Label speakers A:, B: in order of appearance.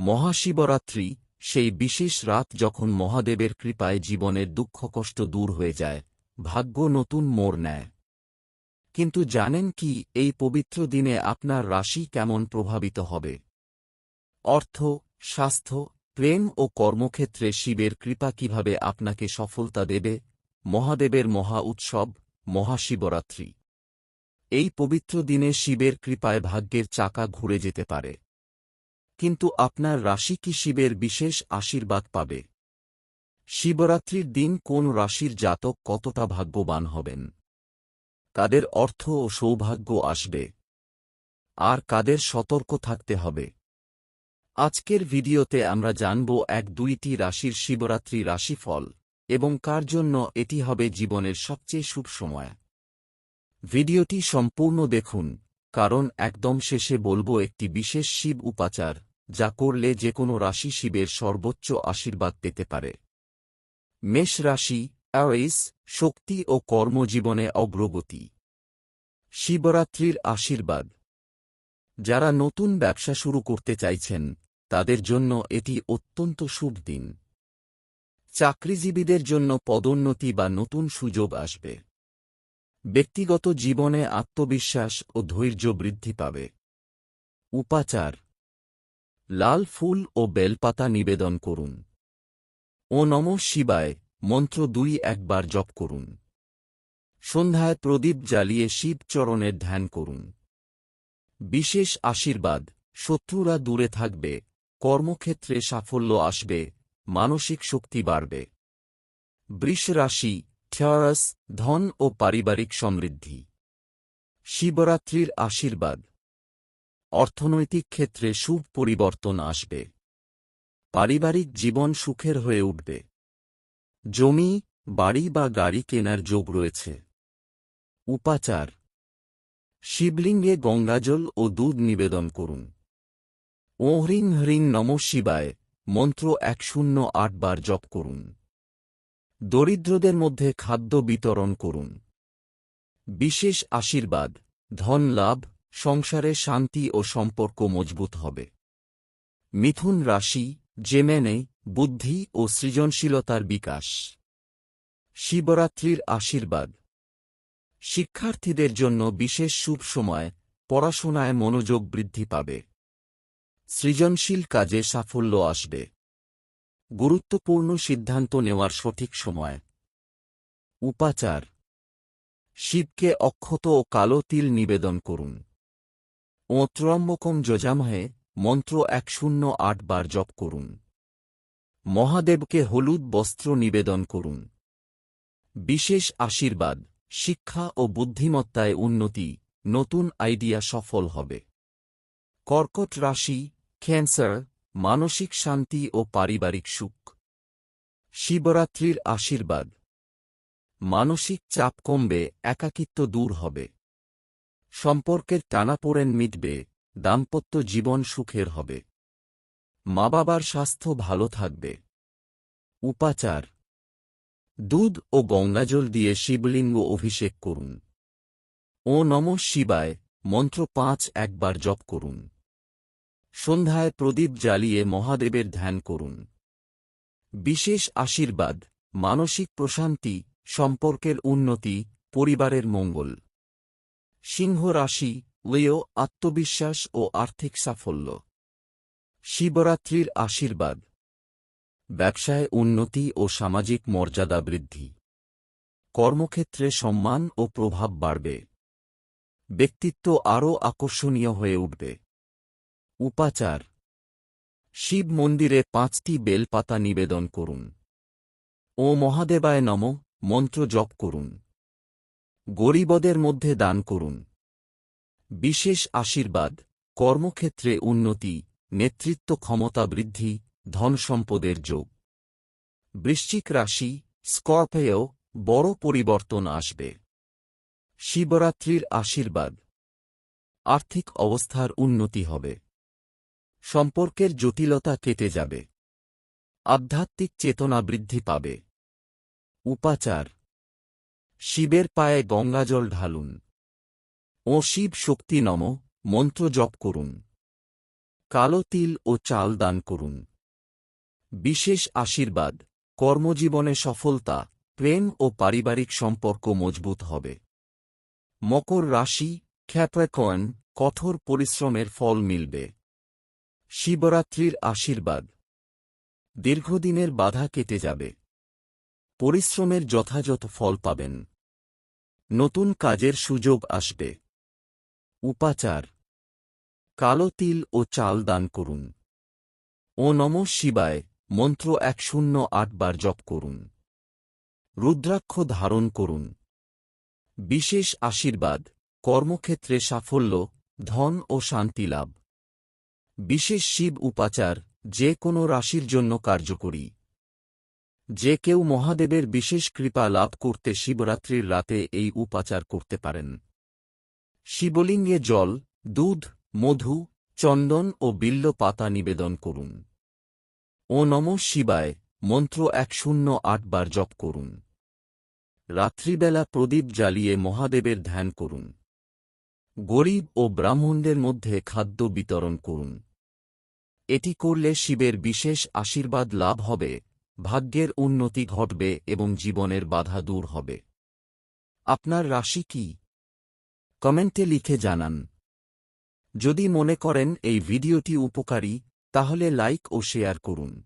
A: মহাশিবরাত্রি, সেই বিশেষ রাত যখন মহাদেবের কৃপায় জীবনের দুঃখ কষ্ট দূর হয়ে যায়, ভাগ্য নতুন মোড় নেয়। কিন্তু জানেন কি, এই পবিত্র দিনে আপনার রাশি কেমন প্রভাবিত হবে? অর্থ, স্বাস্থ্য, প্রেম ও কর্মক্ষেত্রে শিবের কৃপা কীভাবে আপনাকে সফলতা দেবে? মহাদেবের মহা উৎসব, মহাশিবরাত্রি। এই পবিত্র দিনে শিবের কৃপায় ভাগ্যের চাকা ঘুরে যেতে পারে। কিন্তু আপনার রাশি কি শিবের বিশেষ আশীর্বাদ পাবে? শিবরাত্রির দিন কোন রাশির জাতক কতটা ভাগ্যবান হবেন? কাদের অর্থ ও সৌভাগ্য আসবে? আর কাদের সতর্ক থাকতে হবে? আজকের ভিডিওতে আমরা জানব এক দুইটি রাশির শিবরাত্রি রাশিফল এবং কার জন্য এটি হবে জীবনের সবচেয়ে শুভ সময়। ভিডিওটি সম্পূর্ণ দেখুন, কারণ একদম শেষে বলব একটি বিশেষ শিব উপাচার। যা করলে যে কোনো রাশি শিবের সর্বোচ্চ আশীর্বাদ পেতে পারে। মেষ রাশি অ্যাওয়েস শক্তি ও কর্মজীবনে অগ্রগতি। শিবরাত্রির আশীর্বাদ। যারা নতুন ব্যবসা শুরু করতে চাইছেন, তাদের জন্য এটি অত্যন্ত শুভ দিন। চাকরিজীবীদের জন্য পদোন্নতি বা নতুন সুযোগ আসবে। ব্যক্তিগত জীবনে আত্মবিশ্বাস ও ধৈর্য বৃদ্ধি পাবে। উপাচার। লাল ফুল ও বেলপাতা নিবেদন করুন। ও নম শিবায়, মন্ত্র দুই একবার জপ করুন। সন্ধ্যায় প্রদীপ জ্বালিয়ে শিবচরণের ধ্যান করুন। বিশেষ আশীর্বাদ, শত্রুরা দূরে থাকবে, কর্মক্ষেত্রে সাফল্য আসবে, মানসিক শক্তি বাড়বে। বৃষ রাশি, ঠেয়ারাস, ধন ও পারিবারিক সমৃদ্ধি। শিবরাত্রির আশীর্বাদ। অর্থনৈতিক ক্ষেত্রে শুভ পরিবর্তন আসবে। পারিবারিক জীবন সুখের হয়ে উঠবে। জমি, বাড়ি বা গাড়ি কেনার যোগ রয়েছে। উপাচার। শিবলিঙ্গে গঙ্গাজল ও দুধ নিবেদন করুন। ও হ্রিং হ্রিং নম শিবায়, মন্ত্র এক শূন্য আটবার জপ করুন। দরিদ্রদের মধ্যে খাদ্য বিতরণ করুন। বিশেষ আশীর্বাদ, ধন লাভ সংসারে শান্তি ও সম্পর্ক মজবুত হবে। মিথুন রাশি, জেমেনে, বুদ্ধি ও সৃজনশীলতার বিকাশ। শিবরাত্রির আশীর্বাদ। শিক্ষার্থীদের জন্য বিশেষ শুভ সময়, পড়াশোনায় মনোযোগ বৃদ্ধি পাবে। সৃজনশীল কাজে সাফল্য আসবে। গুরুত্বপূর্ণ সিদ্ধান্ত নেওয়ার সঠিক সময়। উপাচার। শিবকে অক্ষত ও কালো তিল নিবেদন করুন। ও ত্রম্বকম যজামহে মন্ত্র এক শূন্য আট বার জপ করুন। মহাদেবকে হলুদ বস্ত্র নিবেদন করুন। বিশেষ আশীর্বাদ, শিক্ষা ও বুদ্ধিমত্তায় উন্নতি, নতুন আইডিয়া সফল হবে। কর্কট রাশি, ক্যান্সার, মানসিক শান্তি ও পারিবারিক সুখ। শিবরাত্রির আশীর্বাদ। মানসিক চাপ কমবে, একাকিত্ব দূর হবে। সম্পর্কের টানাপোড়েন মিটবে, দাম্পত্য জীবন সুখের হবে। মা বাবার স্বাস্থ্য ভালো থাকবে। উপাচার। দুধ ও গঙ্গাজল দিয়ে শিবলিঙ্গ অভিষেক করুন। ও নম শিবায়, মন্ত্র পাঁচ একবার জপ করুন। সন্ধ্যায় প্রদীপ জ্বালিয়ে মহাদেবের ধ্যান করুন। বিশেষ আশীর্বাদ, মানসিক প্রশান্তি, সম্পর্কের উন্নতি, পরিবারের মঙ্গল। সিংহ রাশি লিও আত্মবিশ্বাস ও আর্থিক সাফল্য। শিবরাত্রির আশীর্বাদ। ব্যবসায় উন্নতি ও সামাজিক মর্যাদা বৃদ্ধি। কর্মক্ষেত্রে সম্মান ও প্রভাব বাড়বে। ব্যক্তিত্ব আরও আকর্ষণীয় হয়ে উঠবে। উপাচার। শিব মন্দিরে পাঁচটি বেলপাতা নিবেদন করুন। ও মহাদেবায় নম, মন্ত্র জপ করুন। গরিবদের মধ্যে দান করুন। বিশেষ আশীর্বাদ, কর্মক্ষেত্রে উন্নতি, নেতৃত্ব ক্ষমতা বৃদ্ধি, ধন সম্পদের যোগ। বৃশ্চিক রাশি, স্কর্পেও, বড় পরিবর্তন আসবে। শিবরাত্রির আশীর্বাদ। আর্থিক অবস্থার উন্নতি হবে। সম্পর্কের জটিলতা কেটে যাবে। আধ্যাত্মিক চেতনা বৃদ্ধি পাবে। উপাচার। শিবের পায়ে গঙ্গাজল ঢালুন। ও শিব শক্তি নম, মন্ত্র জপ করুন। কালো তিল ও চাল দান করুন। বিশেষ আশীর্বাদ, কর্মজীবনে সফলতা, প্রেম ও পারিবারিক সম্পর্ক মজবুত হবে। মকর রাশি খ্যাপ্যাকয়েন কঠোর পরিশ্রমের ফল মিলবে। শিবরাত্রির আশীর্বাদ। দীর্ঘদিনের বাধা কেটে যাবে। পরিশ্রমের যথাযথ ফল পাবেন। নতুন কাজের সুযোগ আসবে। উপাচার। কালো তিল ও চাল দান করুন। ও নম শিবায়, মন্ত্র এক শূন্য আটবার জপ করুন। রুদ্রাক্ষ ধারণ করুন। বিশেষ আশীর্বাদ, কর্মক্ষেত্রে সাফল্য, ধন ও শান্তি লাভ। বিশেষ শিব উপাচার, যে কোনো রাশির জন্য কার্যকরী। যে কেউ মহাদেবের বিশেষ কৃপা লাভ করতে শিবরাত্রির রাতে এই উপাচার করতে পারেন। শিবলিঙ্গে জল, দুধ, মধু, চন্দন ও বিল্ল পাতা নিবেদন করুন। ও নম শিবায়, মন্ত্র এক শূন্য আটবার জপ করুন। রাত্রিবেলা প্রদীপ জ্বালিয়ে মহাদেবের ধ্যান করুন। গরিব ও ব্রাহ্মণদের মধ্যে খাদ্য বিতরণ করুন। এটি করলে শিবের বিশেষ আশীর্বাদ লাভ হবে। ভাগ্যের উন্নতি ঘটবে এবং জীবনের বাধা দূর হবে। আপনার রাশি কি? কমেন্টে লিখে জানান। যদি মনে করেন এই ভিডিওটি উপকারী, তাহলে লাইক ও শেয়ার করুন।